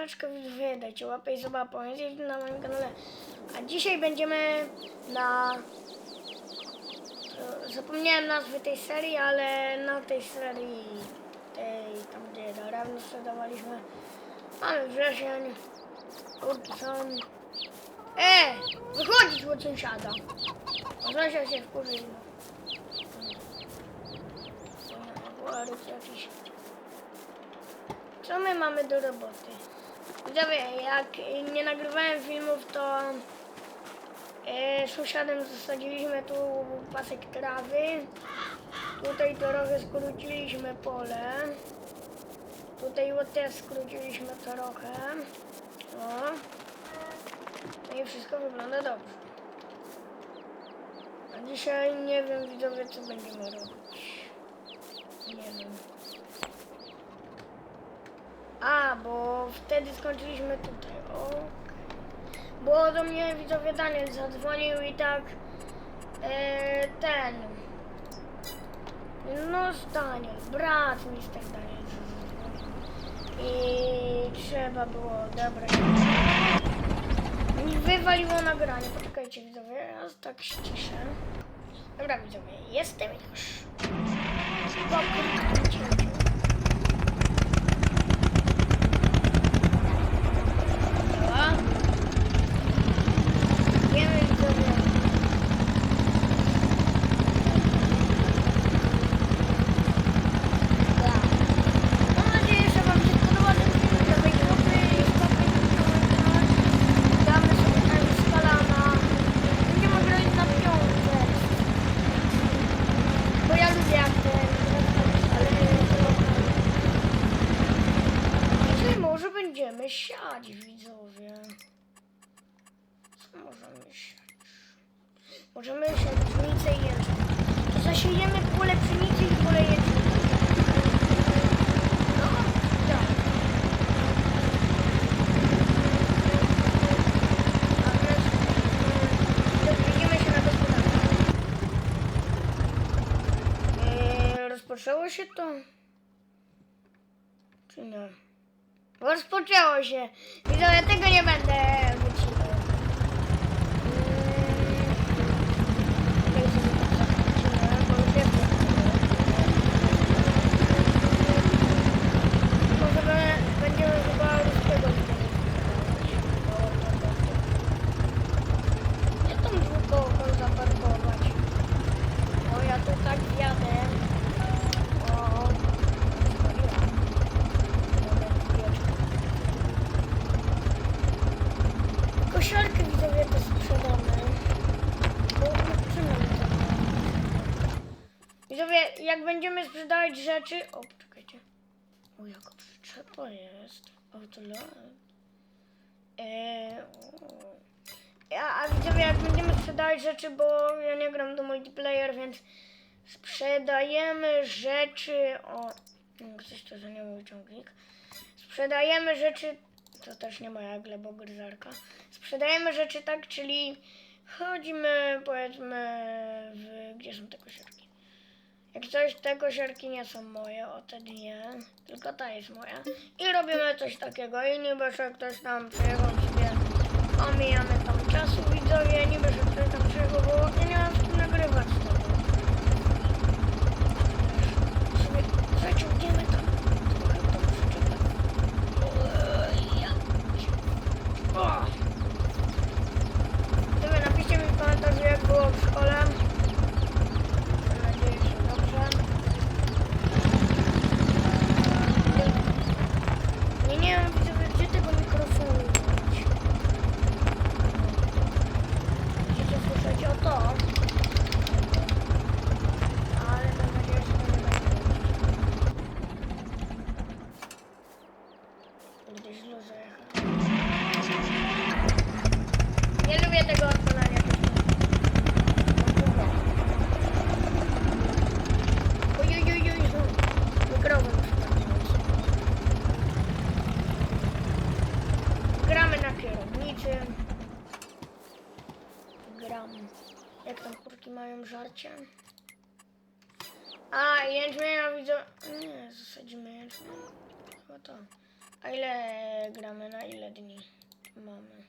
dzwoneczkę widzowie, dajcie łapę i jest na moim kanale. A dzisiaj będziemy na... e, Zapomniałem nazwy tej serii, ale na tej serii, tej tam gdzie dawno sprzedawaliśmy, mamy wrzesień, kurki są... E! Wychodzić od sąsiada! Bo sąsiad się wkurzył. Co my mamy do roboty? Widzowie, jak nie nagrywałem filmów, to z sąsiadem zasadziliśmy tu pasek trawy. Tutaj trochę skróciliśmy pole. Tutaj też skróciliśmy trochę. O. No i wszystko wygląda dobrze. A dzisiaj nie wiem widzowie co będziemy robić. Nie wiem. A, bo wtedy skończyliśmy tutaj. O. Bo do mnie widzowie Daniel zadzwonił i tak e, ten. No z Daniel, brat mister Daniel zadzwonił. I trzeba było odebrać. Mi wywaliło nagranie. Poczekajcie widzowie, ja tak ściszę. Dobra widzowie, jestem już. Po krótkim cięciu. Działa. Wiemy widzowie. Tak. Mam nadzieję, że Wam się podoba ten film. Dawajcie łapy i stopy Damy sobie time skalana. Będziemy grać na piątce. Bo ja lubię jak ten, ale Dzisiaj może będziemy siać, widzowie. Co możemy siać? Możemy siać pszenicę i jęczmień. To zasiejemy pole pszenicy i pole jęczmienia. No, tak. A teraz mm, widzimy się na gospodarce. Eee, rozpoczęło się to? Czy nie? Rozpoczęło się. Widzowie, tego nie będę wycinał. Eee, tutaj sobie tak zachwyciłem, bo już jest Może be- będziemy chyba ruskiego Nie tą dwukołką zaparkować. O, ja tu tak jadę. O, zwaliłam. Dobra, chwileczkę. Kosiarkę widzowie to sprzedamy. Widzowie, jak będziemy sprzedawać rzeczy... O, poczekajcie. O, jaka przyczepa jest. Autolat. Eee, o. Ja, a widzowie, jak będziemy sprzedawać rzeczy, bo ja nie gram do multiplayer, więc sprzedajemy rzeczy. O, ktoś to za nie mój ciągnik. Sprzedajemy rzeczy. To też nie moja glebogryzarka. Sprzedajemy rzeczy tak, czyli chodzimy powiedzmy w. Gdzie są te kosiarki? Jak coś, te kosiarki nie są moje, o te dwie, tylko ta jest moja. I robimy coś takiego i niby, że ktoś tam przyjechał sobie, omijamy tam czasu widzowie, niby, że ktoś tam przyjechał, bo ja nie mam z kim nagrywać tego. Sobie zaciągniemy tam trochę tą przyczepę. Oj, ja. O! Widzowie, napiszcie mi w komentarzu, jak było w szkole. Mam nadzieję, że dobrze. Nie, nie wiem, widzowie, gdzie tego mikrofonu używać. Będziecie słyszeć o to. Ale mam nadzieję, że to nie będzie. Kurde, źle zajechałem. Nie lubię tego odpalania. Ojojojoj, mikrofon przypadł. Gramy na kierownicy. Gram. Jak tam kurki mają żarcie? A, jęczmienia widzę. Nie, zasadzimy jęczmień. Chyba to. A ile gramy? Na ile dni mamy?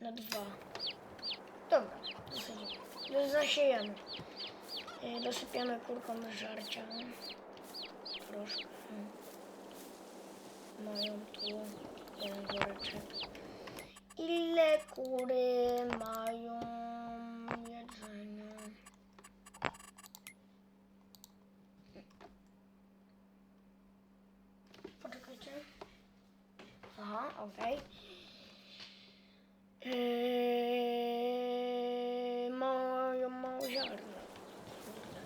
Na dwa. Dobra, zasadzimy. Zasiejemy. Y, Dosypiamy kurką żarcia. Troszkę. Mają tu jeden woreczek. Ile kury mają jedzenia? Poczekajcie. Aha, okej. Yy, mają mało ziarna. Kurde.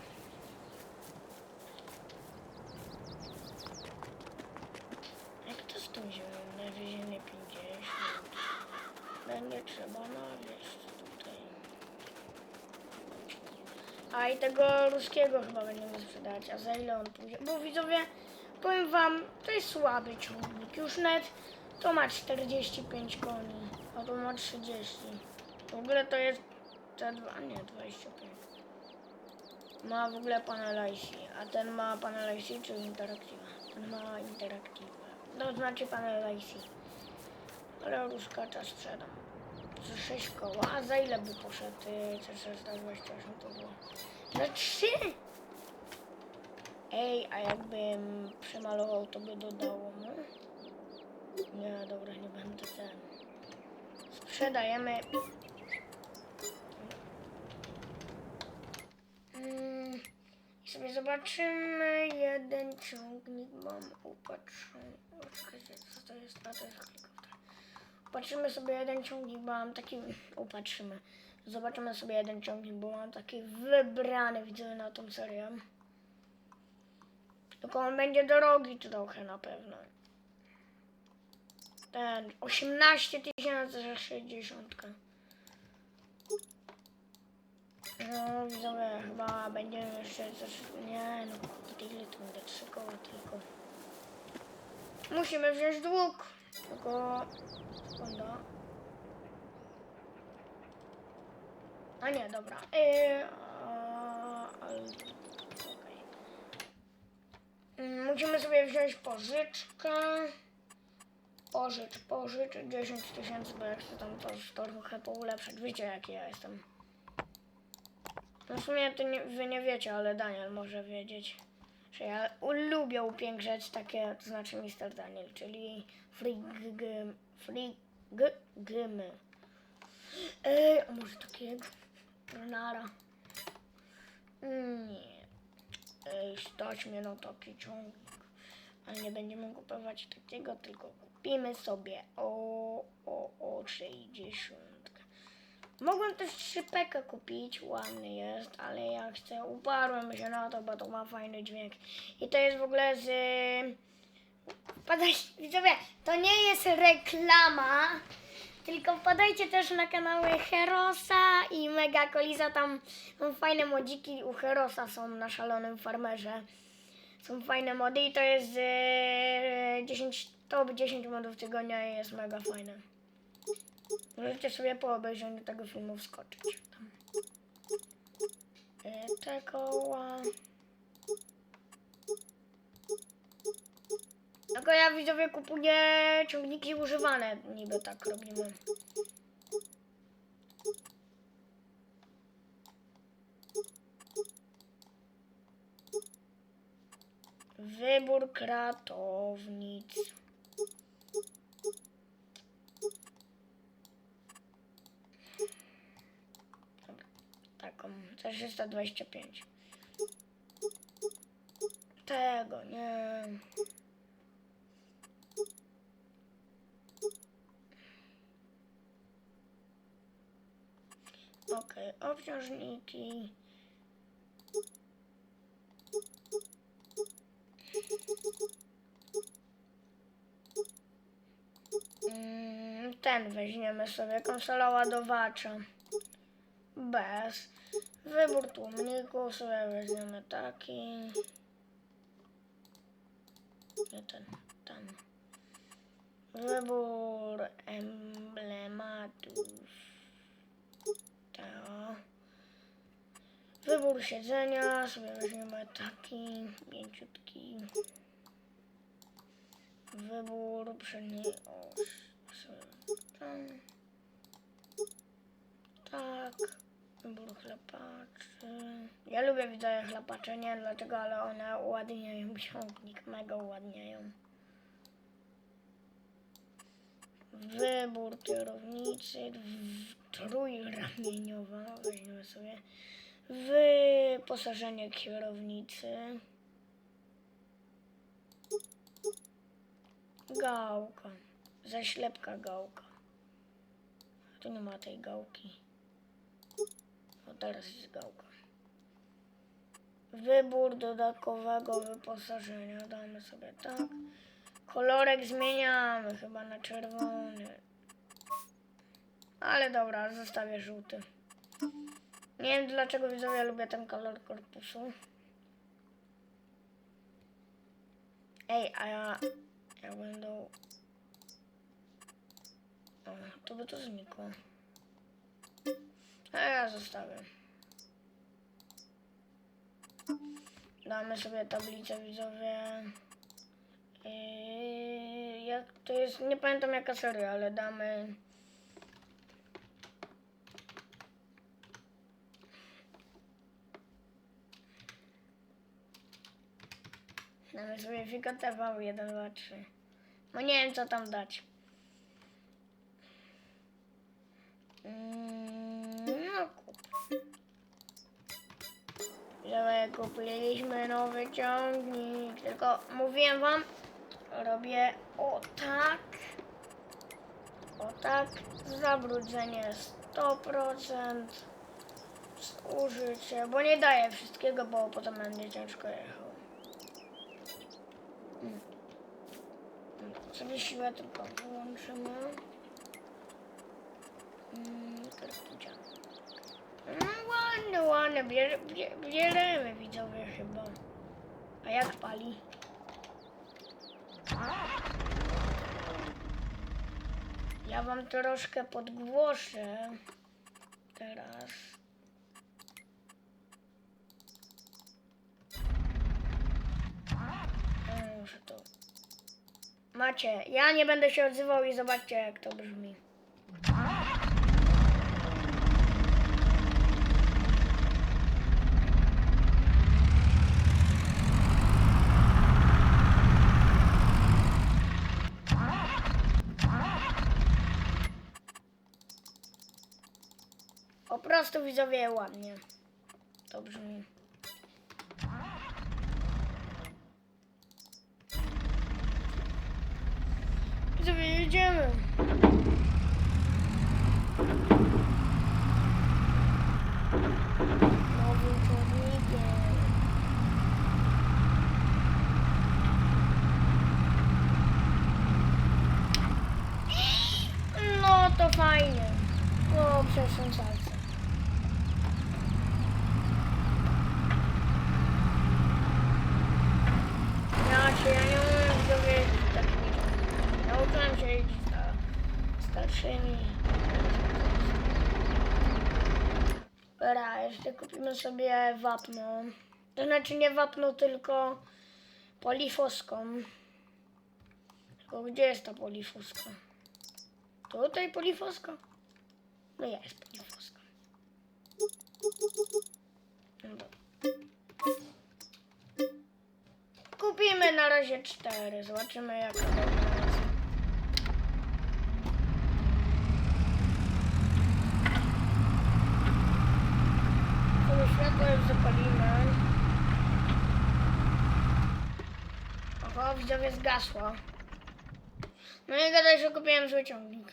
Jak to z tą ziemią? Najwyżej nie 50. Będzie trzeba nawieść tutaj. A i tego ruskiego chyba będziemy sprzedać. A za ile on pójdzie? Bo widzowie, powiem wam, to jest słaby ciągnik. Już net to ma 45 koni, a to ma 30. W ogóle to jest te dwa, nie, 25. Ma w ogóle panel IC, a ten ma panel IC czy interaktywa? Ten ma interaktywę. To znaczy panel IC. Ale ruskacza sprzedam. Za 6 koła. A za ile by poszedł y, C428 to było? Za 3! Ej, a jakbym przemalował, to by dodało mu? Nie, dobra, nie będę ten. Sprzedajemy. Mm, sobie zobaczymy. Jeden ciągnik mam upatrzony. Co to jest? A to jest helikopter. Patrzymy sobie jeden ciągnik, bo mam taki. Upatrzymy. Zobaczymy sobie jeden ciągnik, bo mam taki wybrany, widzę na tą serię. Tylko on będzie drogi trochę na pewno. Ten 18 tysięcy za 60. No widzowie, chyba będziemy jeszcze. Nie no, ile to będę? Trzy koła tylko. Musimy wziąć dług. Tylko... Sekundę. A nie, dobra. Yy, a, okej. Mm, Musimy sobie wziąć pożyczkę. Pożycz, pożycz 10 tysięcy, bo jak chcę tam to, to trochę poulepszyć. Wiecie jaki ja jestem. No w sumie to nie, wy nie wiecie, ale Daniel może wiedzieć. Że ja lubię upiększać takie, to znaczy Mr. Daniel, czyli free g, free g, gymy. Ej, a może takiego? Nara. Nie. Ej, stać mnie na taki ciągnik. Ale nie będziemy kupować takiego, tylko kupimy sobie o, o, o 60. Mogłem też 3 peka kupić, ładny jest, ale ja chcę, uparłem się na to, bo to ma fajny dźwięk. I to jest w ogóle z... Wpadajcie, widzowie, to nie jest reklama, tylko wpadajcie też na kanały Herosa i Mega Koliza, tam są fajne modziki, u Herosa są na szalonym farmerze. Są fajne mody i to jest e, 10, top 10 modów tygodnia i jest mega fajne. Możecie sobie po obejrzeniu tego filmu wskoczyć. E, te koła. Tylko ja widzowie kupuję ciągniki używane, niby tak robimy. Wybór kratownic. 425. Tego, nie. Ok, obciążniki. Mm, ten weźmiemy sobie konsola ładowacza. Bez. Wybór tłumników sobie weźmiemy taki. Nie ten, ten. Wybór emblematów. To. Wybór siedzenia sobie weźmiemy taki mięciutki. Wybór przedniej. Tam. Tak. Wybór chlapaczy. Ja lubię widzowie chlapacze, nie wiem dlaczego, ale one uładniają ciągnik, mega uładniają. Wybór kierownicy, trójramieniowa, weźmiemy sobie. Wyposażenie kierownicy. Gałka. Zaślepka gałka. Tu nie ma tej gałki. Teraz jest gałka. Wybór dodatkowego wyposażenia. Damy sobie tak. Kolorek zmieniamy chyba na czerwony. Ale dobra, zostawię żółty. Nie wiem dlaczego widzowie lubię ten kolor korpusu. Ej, a ja... Jak będą... O, to by to znikło. A ja zostawię. Damy sobie tablicę widzowie. Yy, jak to jest, nie pamiętam jaka seria, ale damy. Damy sobie Figo TV 1, 2, 3. No nie wiem co tam dać. Mm, Że kupiliśmy nowy ciągnik. Tylko mówiłem wam, robię o tak. O tak. Zabrudzenie 100%. Zużycie, bo nie daję wszystkiego, bo potem będzie ciężko jechał. Mm. Sobie siłę tylko wyłączymy. Mm. No ładne. Bier, bier, bierzemy widzowie chyba. A jak pali? Ja wam troszkę podgłoszę teraz. No. Macie, ja nie będę się odzywał i zobaczcie jak to brzmi. Po prostu widzowie ładnie. To brzmi. Widzowie jedziemy. Nowym. No to fajnie. No. Ja się, ja nie umiem widzowie jeździć takimi ciągnikami. Nauczyłem się jeździć na starszymi. Dobra, jeszcze kupimy sobie wapno. To znaczy nie wapno, tylko polifoską. Tylko gdzie jest ta polifoska? Tutaj polifoska? No jest polifoska. Dobra. Razie cztery. Zobaczymy jaka dobra jest. Sobie światło już zapalimy. Oho, widzowie zgasło. No nie gadaj, że kupiłem zły ciągnik.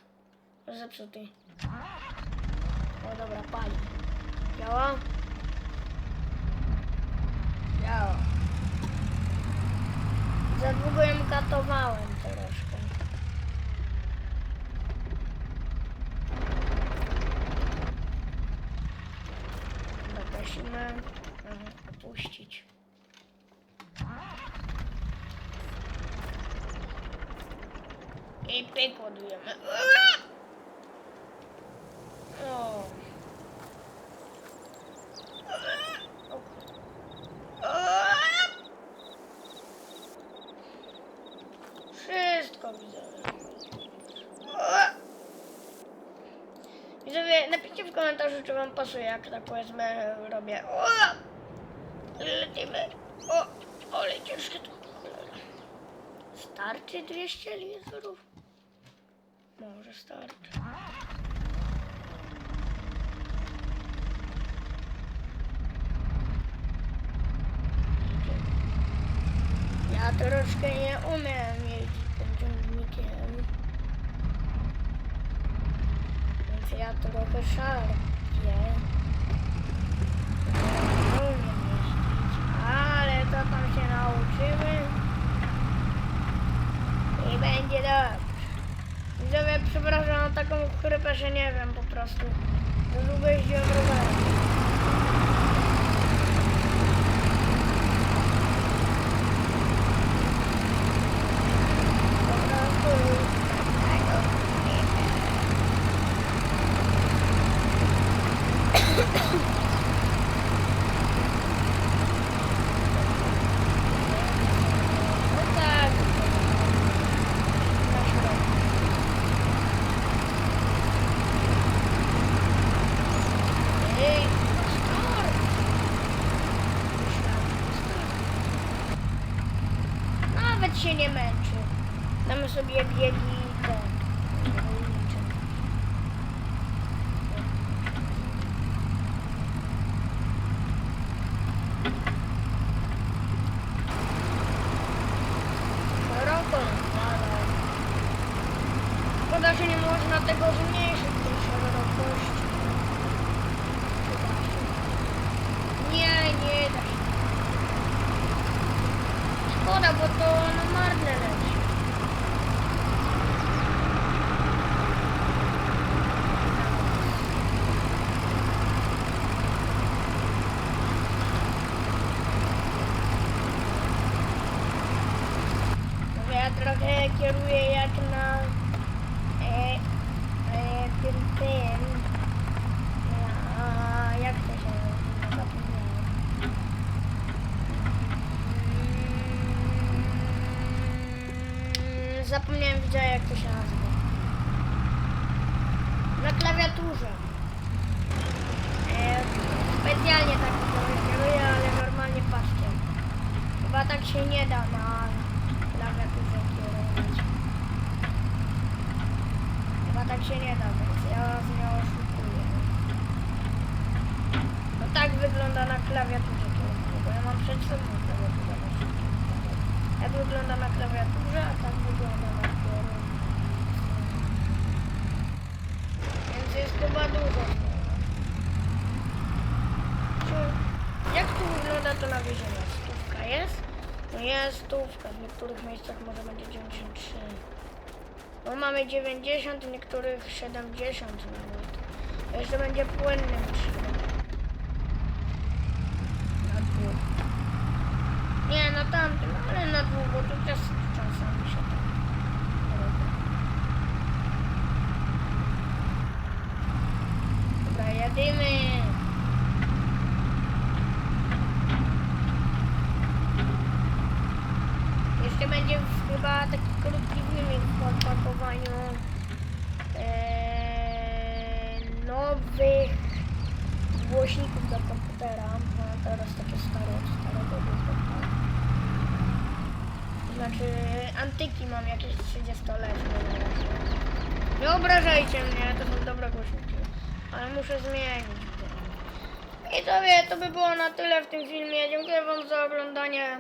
Zepsuty. O dobra, pali. Działa? Działa. Za długo ją katowałem troszkę. Zaprosimy opuścić. I pyk ładujemy. O. O. Widzowie, napiszcie w pasuje, jak tak powiedzmy robię. O! Lecimy. O! Ale ciężkie to. cholera. Starczy 200 litrów? Może starczy. Ja troszkę nie umiem jeździć tym ciągnikiem. Więc ja trochę szarpię. Nie ale to tam się nauczymy. I będzie dobrze. Widzowie, przepraszam na taką chrypę, że nie wiem po prostu. Długo jeździłem rowerem. Po prostu tego nie wiem. No tak. Na środku. Ej, start! Myślałem, że start. Nawet się nie męczy. Damy sobie biegi i te. rolnicze. Szeroko rozkładaj. Szkoda, że nie można tego zmniejszyć, tej szerokości. Chyba się da. Nie, nie da się. Szkoda, bo to na marne leci. Może ja trochę kieruję jak na e, e, tym tym. Na, jak to się nazywa? Zapomniałem. Mm, Zapomniałem widzę jak to się nazywa. Na klawiaturze. E, specjalnie tak to kieruję, ale normalnie paszkiem. Chyba tak się nie da na klawiaturze kierować. Chyba tak się nie da, więc ja was nie oszukuję. No tak wygląda na klawiaturze kierowania, bo ja mam przed sobą klawiaturę. Jak wygląda na klawiaturze, a tak wygląda na kierownicy. Więc jest chyba dużo Jak tu wygląda to nawiezienie? Stówka jest? No jest stówka, w niektórych miejscach może będzie 93. No mamy 90, w niektórych 70 nawet. To jeszcze będzie płynnym. Na dwóch. Nie, na tamtym, ale na bo tu też czasami się tak robi. Jadymy. Jeszcze będzie chyba taki krótki filmik po opakowaniu e, nowych głośników do komputera. Mam teraz takie stare, od starego Znaczy antyki mam jakieś 30-letnie na razie. Nie obrażajcie mnie, to są dobre głośniki. Ale muszę zmienić. I sobie to by było na tyle w tym filmie. Dziękuję wam za oglądanie.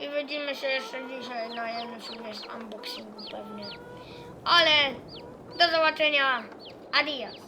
I widzimy się jeszcze dzisiaj na jednym unboxingu pewnie. Ale do zobaczenia. Adios.